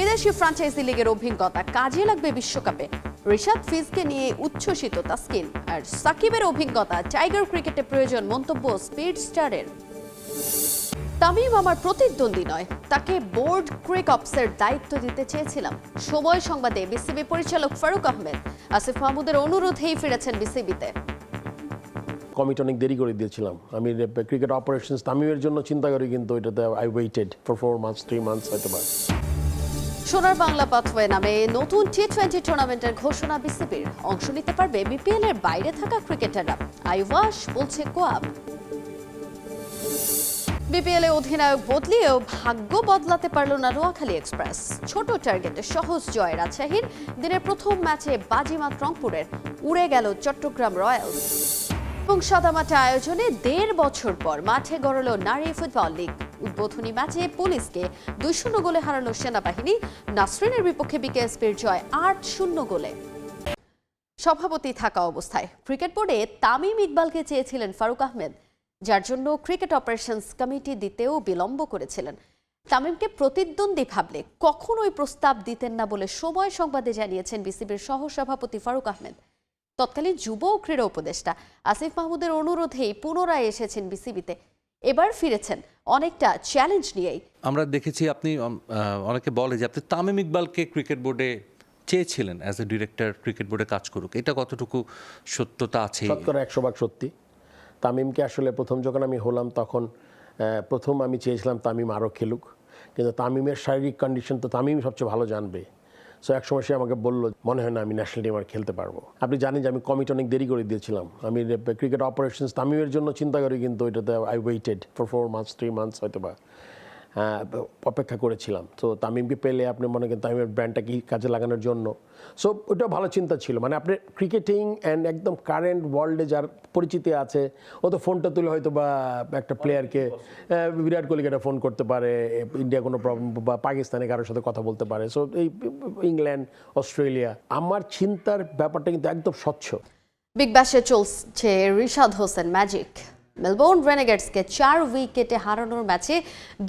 বিদেশি ফ্রাঞ্চাইজি লিগের অভিজ্ঞতা কাজে লাগবে বিশ্বকাপে। রিশাদ ফিজকে নিয়ে উচ্ছ্বসিত তাসকিন। আর সাকিবের অভিজ্ঞতা, টাইগার ক্রিকেটে প্রয়োজন মন্তব্য স্পিড স্টারের। তামিম আমার প্রতিদ্বন্দ্বী নয়, তাকে বোর্ড ক্রিক অপসের দায়িত্ব দিতে চেয়েছিলাম। সময় সংবাদে বিসিবি পরিচালক ফারুক আহমেদ, আসিফ মাহমুদের অনুরোধেই ফিরেছেন বিসিবিতে। কমিটি অনেক দেরি করে দিয়েছিলাম। আমি ক্রিকেট অপারেশনস তামিমের জন্য চিন্তা করি, কিন্তু এটাতে I waited for four months three months হয়তো সোনার বাংলা পাথওয়ে নামে নতুন টি টোয়েন্টি টুর্নামেন্টের ঘোষণা বিসিবির। অংশ নিতে পারবে বিপিএল এর বাইরে থাকা ক্রিকেটাররা। আইওয়াস বলছে কোয়াব। বিপিএল এ অধিনায়ক বদলিয়েও ভাগ্য বদলাতে পারল না নোয়াখালী এক্সপ্রেস। ছোট টার্গেটে, সহজ জয় রাজশাহীর। দিনের প্রথম ম্যাচে বাজিমাত রংপুরের। উড়ে গেল চট্টগ্রাম রয়্যালস। এবং সাদামাটা আয়োজনে দেড় বছর পর মাঠে গড়ল নারী ফুটবল লিগ। উদ্বোধনী ম্যাচে পুলিশকে দুই শূন্য গোলে হারালো সেনাবাহিনী। নাসরিনের বিপক্ষে বিকেএসপির জয় আট শূন্য গোলে। সভাপতি থাকা অবস্থায় ক্রিকেট বোর্ডে তামিম ইকবালকে চেয়েছিলেন ফারুক আহমেদ, যার জন্য ক্রিকেট অপারেশনস কমিটি দিতেও বিলম্ব করেছিলেন। তামিমকে প্রতিদ্বন্দ্বী ভাবলে কখনোই প্রস্তাব দিতেন না বলে সময় সংবাদে জানিয়েছেন বিসিবির সহসভাপতি ফারুক আহমেদ। তৎকালীন যুব ও ক্রীড়া উপদেষ্টা আসিফ মাহমুদের অনুরোধেই পুনরায় এসেছেন বিসিবিতে। এবার ফিরেছেন অনেকটা চ্যালেঞ্জ নিয়েই। আমরা দেখেছি আপনি অনেকে বলে যে আপনি তামিম ইকবালকে ক্রিকেট বোর্ডে চেয়েছিলেন অ্যাজ এ ডিরেক্টর ক্রিকেট বোর্ডে কাজ করুক। এটা কতটুকু সত্যতা আছে? শতকরা একশো ভাগ সত্যি। তামিমকে আসলে প্রথম যখন আমি হলাম তখন প্রথম আমি চেয়েছিলাম তামিম আরও খেলুক। কিন্তু তামিমের শারীরিক কন্ডিশন তো তামিম সবচেয়ে ভালো জানবে। সো এক সময় সে আমাকে বলল, মনে হয় না আমি ন্যাশনাল টিম আর খেলতে পারব। আপনি জানেন যে আমি কমিটি অনেক দেরি করে দিয়েছিলাম। আমি ক্রিকেট অপারেশনস তামিমের জন্য চিন্তা করি কিন্তু এটাতে I waited for four months three months হয়তো বা অপেক্ষা করেছিলাম। তো তামিমকে পেলে আপনি মনে করেন তামিমের ব্র্যান্ডটা কি কাজে লাগানোর জন্য? সো ওটা ভালো চিন্তা ছিল। মানে আপনি ক্রিকেটিং অ্যান্ড একদম কারেন্ট ওয়ার্ল্ডে যার পরিচিতি আছে, ও তো ফোনটা তুলে হয়তো বা একটা প্লেয়ারকে বিরাট কোহলিকে একটা ফোন করতে পারে ইন্ডিয়া কোনো প্রবলেম বা পাকিস্তানে কারোর সাথে কথা বলতে পারে। সো এই ইংল্যান্ড অস্ট্রেলিয়া আমার চিন্তার ব্যাপারটা কিন্তু একদম স্বচ্ছ। বিগ ব্যাশে চলছে রিশাদ হোসেন ম্যাজিক মেলবোর্ন রেনেগেটসকে চার উইকেটে হারানোর ম্যাচে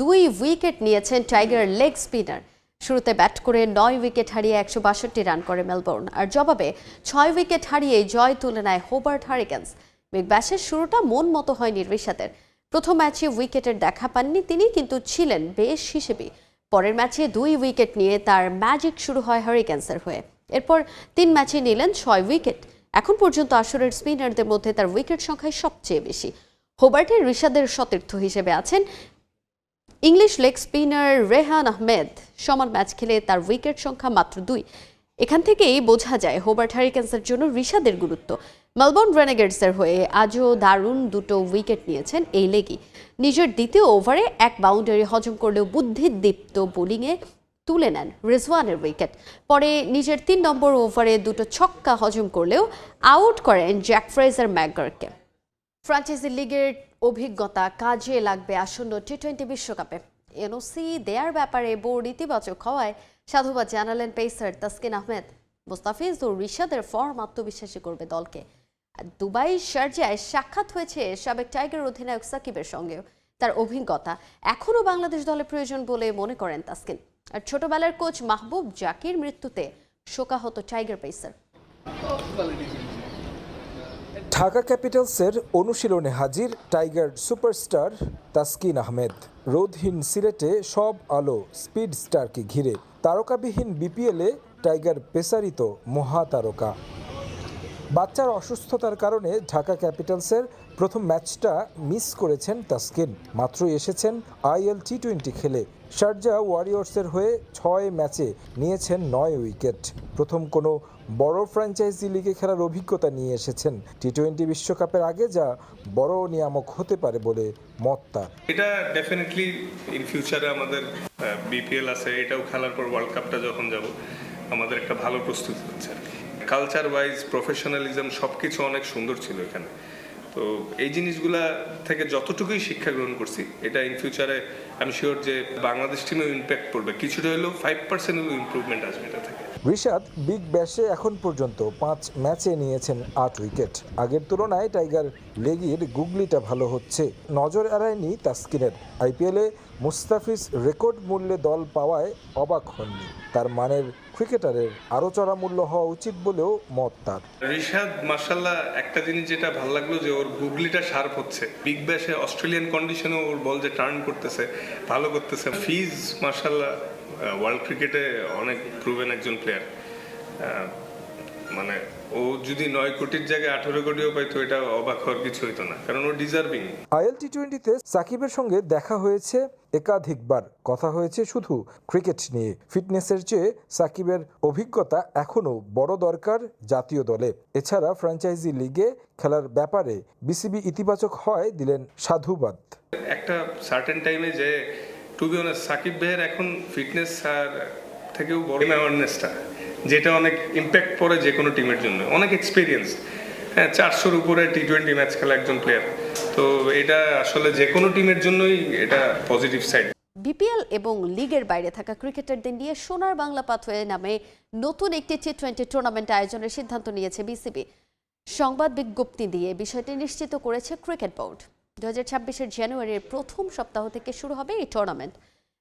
দুই উইকেট নিয়েছেন টাইগার লেগ স্পিনার শুরুতে ব্যাট করে নয় উইকেট হারিয়ে একশো বাষট্টি রান করে মেলবোর্ন আর জবাবে ছয় উইকেট হারিয়ে জয় তুলে নেয় হোবার্ট হারিকেন্স বিগ ব্যাশের শুরুটা মন মতো হয়নি রিশাদের প্রথম ম্যাচে উইকেটের দেখা পাননি তিনি, কিন্তু ছিলেন বেশ হিসেবে। পরের ম্যাচে দুই উইকেট নিয়ে তার ম্যাজিক শুরু হয় হারিকেন্সের হয়ে। এরপর তিন ম্যাচে নিলেন ছয় উইকেট এখন পর্যন্ত আসরের স্পিনারদের মধ্যে তার উইকেট সংখ্যাই সবচেয়ে বেশি। হোবার্টের ঋষাদের সতীর্থ হিসেবে আছেন English leg spinner Rehan Ahmed. সমান ম্যাচ খেলে তার উইকেট সংখ্যা মাত্র দুই। এখান থেকেই বোঝা যায় হোবার্ট হ্যারিকেন্সের জন্য ঋষাদের গুরুত্ব। মেলবোর্ন রেনেগেটসের হয়ে আজও দারুণ দুটো উইকেট নিয়েছেন এই লেগই নিজের দ্বিতীয় ওভারে এক বাউন্ডারি হজম করলেও বুদ্ধিদীপ্ত বোলিংয়ে তুলে নেন রিজওয়ানের উইকেট। পরে নিজের তিন নম্বর ওভারে দুটো ছক্কা হজম করলেও আউট করেন জ্যাক ফ্রেজার ম্যাকগারকে। ফ্রাঞ্চাইজি লিগের অভিজ্ঞতা কাজে লাগবে আসন্ন টি টোয়েন্টি বিশ্বকাপে। এনওসি দেয়ার ব্যাপারে বোর্ড ইতিবাচক হওয়ায় সাধুবাদ জানালেন পেসার তাসকিন আহমেদ। মুস্তাফিজ ও রিশাদের ফর্ম আত্মবিশ্বাসী করবে দলকে। দুবাই শারজায় সাক্ষাৎ হয়েছে সাবেক টাইগার অধিনায়ক সাকিবের সঙ্গেও। তার অভিজ্ঞতা এখনও বাংলাদেশ দলে প্রয়োজন বলে মনে করেন তাসকিন। আর ছোটবেলার কোচ মাহবুব জাকির মৃত্যুতে শোকাহত টাইগার পেসার। ঢাকা ক্যাপিটালসের অনুশীলনে হাজির টাইগার সুপারস্টার তাসকিন আহমেদ। রোধহীন সিলেটে সব আলো স্পিড স্টারকে ঘিরে তারকাবিহীন বিপিএলে টাইগার পেসারিত মহাতারকা। বাচ্চার অসুস্থতার কারণে ঢাকা ক্যাপিটালসের প্রথম ম্যাচটা মিস করেছেন তাসকিন। মাত্রই এসেছেন আইএল টি টোয়েন্টি খেলে। শারজা ওয়ারিয়র্সের হয়ে ছয় ম্যাচে নিয়েছেন নয় উইকেট। প্রথম কোনো বড় ফ্র্যাঞ্চাইজি লিগে খেলার অভিজ্ঞতা নিয়ে এসেছেন টি টোয়েন্টি বিশ্বকাপের আগে, যা বড় নিয়ামক হতে পারে বলে মত তার। এটা ডেফিনেটলি ইন ফিউচারে আমাদের বিপিএল আছে, এটাও খেলার পর ওয়ার্ল্ড কাপটা যখন যাব, আমাদের একটা ভালো প্রস্তুতি হচ্ছে কালচার ওয়াইজ প্রফেশনালিজম সব কিছু অনেক সুন্দর ছিল এখানে। তো এই জিনিসগুলা থেকে যতটুকুই শিক্ষা গ্রহণ করছি, এটা ইন ফিউচারে আমি শিওর যে বাংলাদেশ টিমেও ইম্প্যাক্ট পড়বে। কিছুটা হলেও ফাইভ পার্সেন্ট ইম্প্রুভমেন্ট আসবে এটা থেকে। রিশাদ বিগ ব্যাশে এখন পর্যন্ত পাঁচ ম্যাচে নিয়েছেন আট উইকেট। আগের তুলনায় টাইগার লেগির গুগলিটা ভালো হচ্ছে। নজর এড়ায়নি তাস্কিনের। আইপিএলে মুস্তাফিজ রেকর্ড মূল্যে দল পাওয়ায় অবাক হননি। তার মানের ক্রিকেটারের আরও চড়া মূল্য হওয়া উচিত বলেও মত তার। রিশাদ মার্শাল্লাহ একটা জিনিস যেটা ভালো লাগল যে ওর গুগলিটা শার্প হচ্ছে। বিগ ব্যাশে অস্ট্রেলিয়ান কন্ডিশনে ওর বল যে টার্ন করতেছে, ভালো করতেছে। ফিজ মার্শাল্লাহ ওয়ার্ল্ড ক্রিকেটে অনেক প্রুভেন একজন প্লেয়ার মানে ও যদি নয় কোটির জায়গায় আঠারো কোটিও পাইতো এটা অবাক হওয়ার কিছু হইতো না কারণ ও ডিজার্ভিং আইএল টি টোয়েন্টিতে সাকিবের সঙ্গে দেখা হয়েছে একাধিকবার। কথা হয়েছে শুধু ক্রিকেট নিয়ে। ফিটনেসের চেয়ে সাকিবের অভিজ্ঞতা এখনও বড় দরকার জাতীয় দলে। এছাড়া ফ্র্যাঞ্চাইজি লিগে খেলার ব্যাপারে বিসিবি ইতিবাচক হয় দিলেন সাধুবাদ। একটা সার্টেন টাইমে যে টু বি অনেস্ট সাকিব ভাইয়ের এখন ফিটনেস আর থেকেও বড়। অ্যাওয়ারনেসটা যেটা অনেক ইম্প্যাক্ট পড়ে যে কোনো টিমের জন্য। অনেক এক্সপিরিয়েন্স হ্যাঁ চারশোর উপরে টি টোয়েন্টি ম্যাচ খেলা একজন প্লেয়ার তো এটা আসলে যে কোনো টিমের জন্যই এটা পজিটিভ সাইড বিপিএল এবং লিগের বাইরে থাকা ক্রিকেটারদের নিয়ে সোনার বাংলা পাথওয়ে নামে নতুন একটি টি টোয়েন্টি টুর্নামেন্ট আয়োজনের সিদ্ধান্ত নিয়েছে বিসিবি সংবাদ বিজ্ঞপ্তি দিয়ে বিষয়টি নিশ্চিত করেছে ক্রিকেট বোর্ড দু হাজার জানুয়ারির প্রথম সপ্তাহ থেকে শুরু হবে এই টুর্নামেন্ট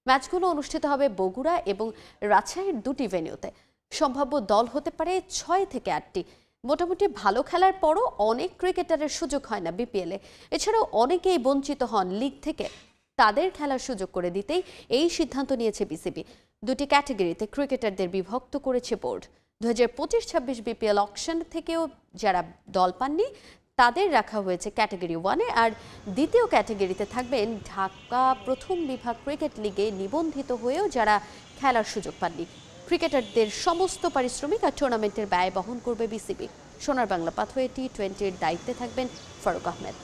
ম্যাচগুলো অনুষ্ঠিত হবে বগুড়া এবং রাজশাহীর দুটি ভেন্যুতে সম্ভাব্য দল হতে পারে ছয় থেকে আটটি। মোটামুটি ভালো খেলার পরও অনেক ক্রিকেটারের সুযোগ হয় না বিপিএলে এছাড়াও অনেকেই বঞ্চিত হন লিগ থেকে। তাদের খেলার সুযোগ করে দিতেই এই সিদ্ধান্ত নিয়েছে বিসিবি দুটি ক্যাটাগরিতে ক্রিকেটারদের বিভক্ত করেছে বোর্ড দু হাজার পঁচিশ ছাব্বিশ বিপিএল অকশন থেকেও যারা দল পাননি তাদের রাখা হয়েছে ক্যাটাগরি ওয়ানে। আর দ্বিতীয় ক্যাটাগরিতে থাকবেন ঢাকা প্রথম বিভাগ ক্রিকেট লিগে নিবন্ধিত হয়েও যারা খেলার সুযোগ পাননি। ক্রিকেটারদের সমস্ত পারিশ্রমিক আর টুর্নামেন্টের ব্যয় বহন করবে বিসিবি। সোনার বাংলা পাথওয়ে টি টোয়েন্টির দায়িত্বে থাকবেন ফারুক আহমেদ।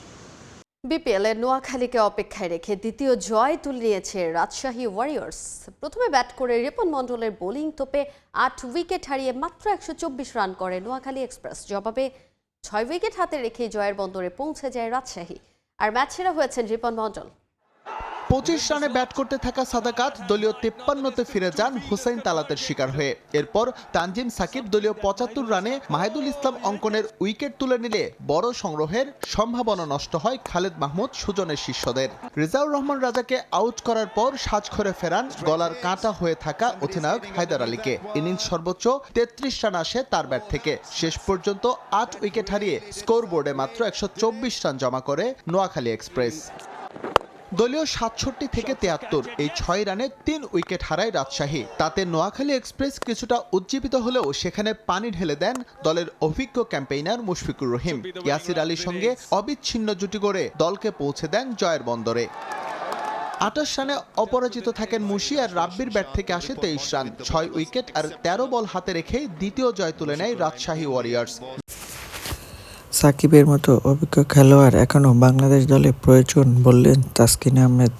বিপিএল নোয়াখালীকে অপেক্ষায় রেখে দ্বিতীয় জয় তুলে নিয়েছে রাজশাহী ওয়ারিয়র্স। প্রথমে ব্যাট করে রিপন মণ্ডলের বোলিং তোপে আট উইকেট হারিয়ে মাত্র একশো চব্বিশ রান করে নোয়াখালী এক্সপ্রেস। জবাবে ছয় উইকেট হাতে রেখে জয়ের বন্দরে পৌঁছে যায় রাজশাহী। আর ম্যাচ সেরা হয়েছেন রিপন মণ্ডল। পঁচিশ রানে ব্যাট করতে থাকা সাদাকাত দলীয় তেপ্পান্নতে ফিরে যান হুসাইন তালাতের শিকার হয়ে। এরপর তানজিম সাকিব দলীয় পঁচাত্তর রানে মাহিদুল ইসলাম অঙ্কনের উইকেট তুলে নিলে বড় সংগ্রহের সম্ভাবনা নষ্ট হয় খালেদ মাহমুদ সুজনের শিষ্যদের। রেজাউর রহমান রাজাকে আউট করার পর সাজঘরে ফেরান গলার কাঁটা হয়ে থাকা অধিনায়ক হায়দার আলীকে। ইনিংস সর্বোচ্চ তেত্রিশ রান আসে তার ব্যাট থেকে। শেষ পর্যন্ত আট উইকেট হারিয়ে স্কোর বোর্ডে মাত্র একশো চব্বিশ রান জমা করে নোয়াখালী এক্সপ্রেস। দলীয় সাতষট্টি থেকে তেয়াত্তর। এই ছয় রানে তিন উইকেট হারায় রাজশাহী। তাতে নোয়াখালী এক্সপ্রেস কিছুটা উজ্জীবিত হলেও সেখানে পানি ঢেলে দেন দলের অভিজ্ঞ ক্যাম্পেইনার মুশফিকুর রহিম। ইয়াসির আলীর সঙ্গে অবিচ্ছিন্ন জুটি করে দলকে পৌঁছে দেন জয়ের বন্দরে। আঠাশ রানে অপরাজিত থাকেন মুশি আর রাব্বির ব্যাট থেকে আসে তেইশ রান। ছয় উইকেট আর তেরো বল হাতে রেখে দ্বিতীয় জয় তুলে নেয় রাজশাহী ওয়ারিয়ার্স। সাকিবের মতো অভিজ্ঞ খেলোয়াড় এখনও বাংলাদেশ দলে প্রয়োজন বললেন তাসকিন আহমেদ।